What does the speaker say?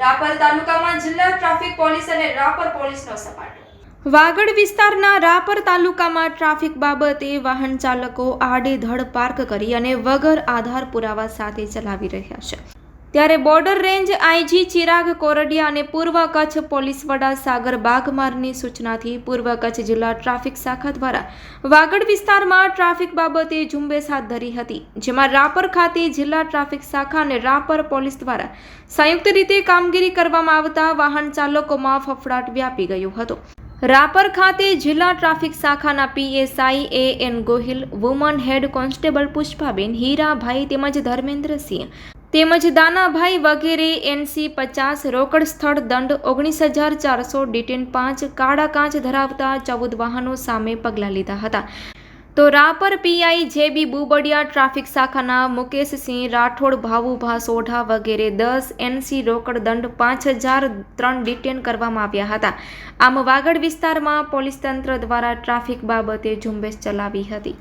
રાપર તાલુકામાં જિલ્લા traffic police અને રાપર પોલીસનો સપાટો. વાગડ વિસ્તારના રાપર તાલુકામાં ટ્રાફિક બાબતે વાહન ચાલકો આડેધડ પાર્ક કરી અને વગર આધાર પુરાવા સાથે ચલાવી રહ્યા છે. ત્યારે border range IG Chirag Kordia અને પૂર્વ કચ્છ પોલીસ વડા સાગર બાગમારની સૂચનાથી પૂર્વ કચ્છ જિલ્લા ટ્રાફિક શાખા દ્વારા વાગડ વિસ્તારમાં ટ્રાફિક બાબતે ઝુંબેશ હાથ ધરી હતી, જેમાં રાપર ખાતે જિલ્લા ટ્રાફિક શાખા અને રાપર પોલીસ દ્વારા સંયુક્ત રીતે કામગીરી કરવામાં આવતા વાહન ચાલકોમાં ફફડાટ વ્યાપી ગયો હતો. રાપર ખાતે જિલ્લા ટ્રાફિક શાખાના PSI A N Gohil, woman head constable Pushpaben, Hirabhai તેમજ ધર્મેન્દ્રસિંહ તેમજ દાનાભાઈ વગેરે એનસી પચાસ રોકડ સ્થળ દંડ ઓગણીસ હજાર ચારસો ડિટેન પાંચ કાળા કાચ ધરાવતા ચૌદ વાહનો સામે પગલાં લીધા હતા. તો Rapar PI JB Bubadiya traffic શાખાના મુકેશસિંહ રાઠોડ ભાવુભા સોઢા વગેરે દસ એનસી રોકડ દંડ પાંચ હજાર ત્રણ ડિટેન કરવામાં આવ્યા હતા. આમ વાગડ વિસ્તારમાં પોલીસ તંત્ર દ્વારા ટ્રાફિક બાબતે ઝુંબેશ ચલાવી હતી.